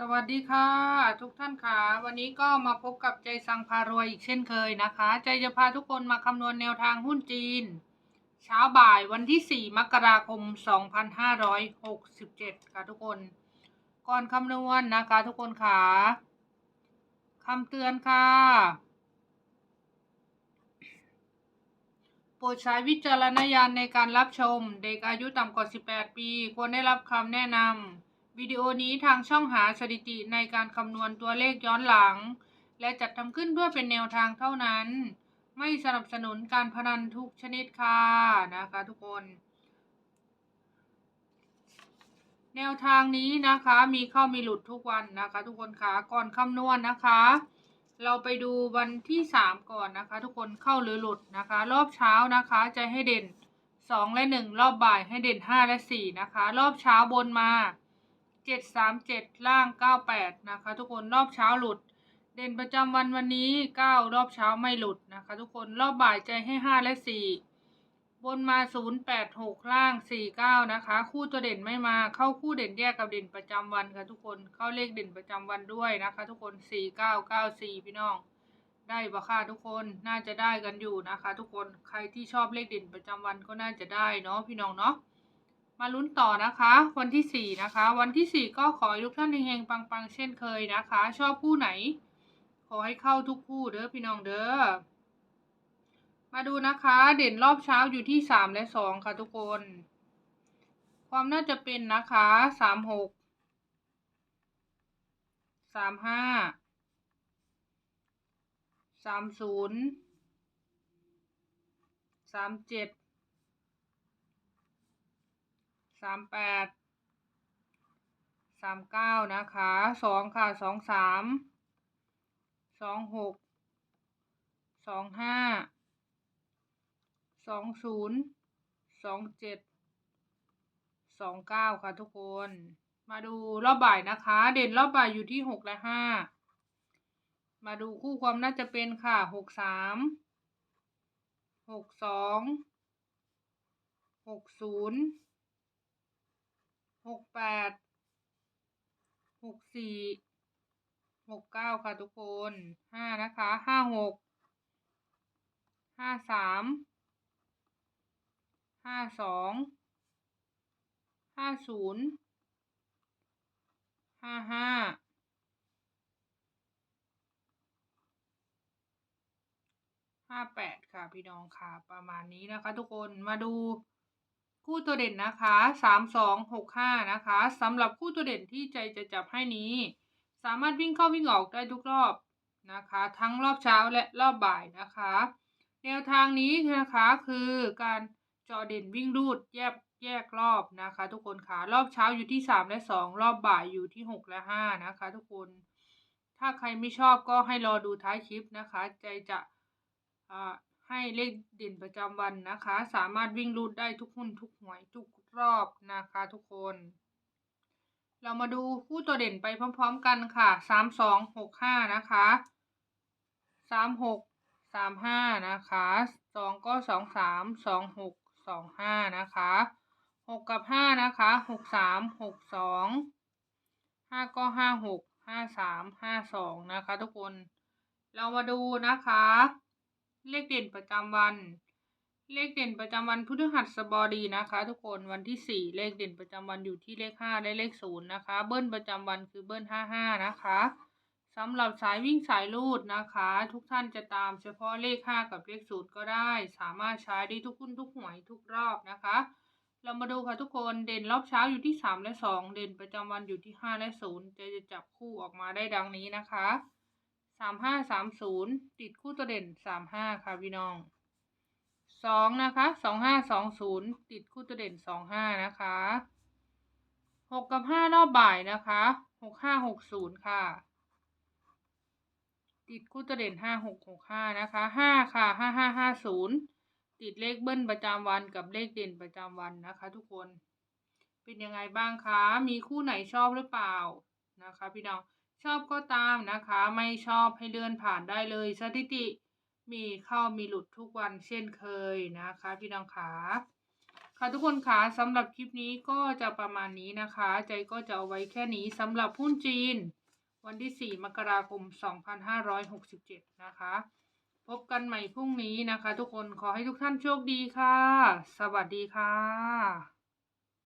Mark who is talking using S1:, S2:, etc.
S1: สวัสดีค่ะ ทุกท่านค่ะวันนี้ก็มาพบกับใจสังพารวยอีกเช่นเคยนะคะ ใจจะพาทุกคนมาคำนวณแนวทางหุ้นจีน เช้าบ่ายวันที่ 4 มกราคม 2567 ค่ะทุกคน ก่อนคำนวณนะคะทุกคนค่ะคำเตือนค่ะ โปรดใช้วิจารณญาณในการรับชม เด็กอายุต่ำกว่า 18 ปี ควรได้รับคำแนะนำ วิดีโอนี้ทางช่องหาสถิติในการคำนวณตัวเลขย้อนหลัง และจัดทำขึ้นเพื่อเป็นแนวทางเท่านั้น ไม่สนับสนุนการพนันทุกชนิดค่ะนะคะทุกคน แนวทางนี้นะคะมีเข้ามีหลุดทุกวันนะคะ ทุกคนค่ะก่อนคำนวณนะคะ เราไปดูวันที่ 3 ก่อนนะคะ ทุกคนเข้าหรือหลุดนะคะ รอบเช้านะคะจะให้เด่น 2 และ 1 รอบบ่ายให้เด่น 5 และ 4 นะคะ รอบเช้าบนมา 7 3 7ล่าง98นะคะทุกคนรอบเช้าหลุด เด่นประจำวันวันนี้9รอบเช้าไม่หลุดนะคะ ทุกคนรอบบ่ายใจให้5และ4บนมา0 8 6ล่าง4 9นะคะ คู่ตัวเด่นไม่มาเข้าคู่เด่นแยกกับเด่นประจำวันค่ะทุกคนเข้าเลขเด่นประจำวันด้วยนะคะ ทุกคน4 9 9 4พี่น้องได้ปะค่ะทุกคนน่าจะได้กันอยู่นะคะ ทุกคนใครที่ชอบเลขเด่นประจำวันก็น่าจะได้เนาะพี่น้องเนาะ มาลุ้นต่อนะคะ วันที่สี่นะคะ วันที่สี่ก็ขอให้ทุกท่านเฮงๆปังๆ เช่นเคยนะคะ ชอบคู่ไหน ขอให้เข้าทุกคู่เด้อพี่น้องเด้อมาดูนะคะเด่นรอบเช้าอยู่ที่สามและสองค่ะทุกคน ความน่าจะเป็นนะคะสามหกสามห้าสามศูนย์สามเจ็ด สามแปดสามเก้านะคะสองค่ะสองสามสองหกสองห้าสองศูนย์สองเจ็ดสองเก้าค่ะทุกคน มาดูรอบบ่ายนะคะ เด่นรอบบ่ายอยู่ที่หกและห้ามาดูคู่ความน่าจะเป็นค่ะหกสามหกสองหกศูนย์ หกแปดหกสี่หกเก้าค่ะทุกคนห้านะคะห้าหกห้าสามห้าสองห้าศูนย์ห้าห้าห้าแปดค่ะพี่น้องค่ะประมาณนี้นะคะทุกคนมาดู คู่ตัวเด่นนะคะสามสองหกห้านะคะสำหรับคู่ตัวเด่นที่ใจจะจับให้นี้ สามารถวิ่งเข้าวิ่งออกได้ทุกรอบนะคะ ทั้งรอบเช้าและรอบบ่ายนะคะ แนวทางนี้นะคะคือการจอเด่นวิ่งรูดแยกแยกรอบนะคะ ทุกคนค่ะรอบเช้าอยู่ที่ 3 และ 2 รอบบ่ายอยู่ที่ 6 และ 5 นะคะ ทุกคน ถ้าใครไม่ชอบก็ให้รอดูท้ายคลิปนะคะ ใจจะ ให้เลขเด่นประจำวันนะคะ สามารถวิ่งรูดได้ทุกหุ้นทุกหวยทุกรอบนะคะทุกคน เรามาดูคู่ตัวเด่นไปพร้อมๆกันค่ะ3 2 6 5นะคะ3 6 3 5นะคะ2ก็2 3 2 6สองห้านะคะหกกับห้านะคะหกสามหกสองห้าก็ห้าหกห้าสามห้าสองนะคะ ทุกคน เรามาดูนะคะ เลขเด่นประจำวัน เลขเด่นประจำวันพฤหัสบดีนะคะ ทุกคนวันที่สี่เลขเด่นประจำวันอยู่ที่เลขห้าและเลขศูนย์นะคะ เบิ้ลประจำวันคือเบิ้ลห้าห้านะคะสำหรับสายวิ่งสายลูดนะคะ ทุกท่านจะตามเฉพาะเลข 5 กับเลขศูนย์ก็ได้ สามารถใช้ได้ทุกหุ้นทุกหวยทุกรอบนะคะ เรามาดูค่ะทุกคนเด่นรอบเช้าอยู่ที่ 3 และ 2 เด่นประจำวันอยู่ที่ 5 และ0จะจะจับคู่ออกมาได้ดังนี้นะคะ 35 30ติดคู่ตัวเด่น35ค่ะพี่น้อง2นะคะ25 20ติดคู่ตัวเด่น25นะคะ6กับ5รอบบ่ายนะคะ65 60ค่ะ ติดคู่ตัวเด่นห้าหกหกห้านะคะห้าค่ะห้าห้าห้าศูนย์ติดเลขเบิ้ลประจำวันกับเลขเด่นประจำวันนะคะ ทุกคน เป็นยังไงบ้างคะ มีคู่ไหนชอบหรือเปล่านะคะ พี่น้อง อบก็ตามนะคะ ไม่ชอบให้เลื่อนผ่านได้เลย สถิติมีเข้ามีหลุดทุกวันเช่นเคยนะคะ พี่น้องขาค่ะทุกคนคะสำหรับคลิปนี้ก็จะประมาณนี้นะคะ ใจก็จะเอาไว้แค่นี้สำหรับหุ้นจีน วันที่ 4 มกราคม 2567 นะคะ พบกันใหม่พรุ่งนี้นะคะ ทุกคนขอให้ทุกท่านโชคดีค่ะ สวัสดีค่ะ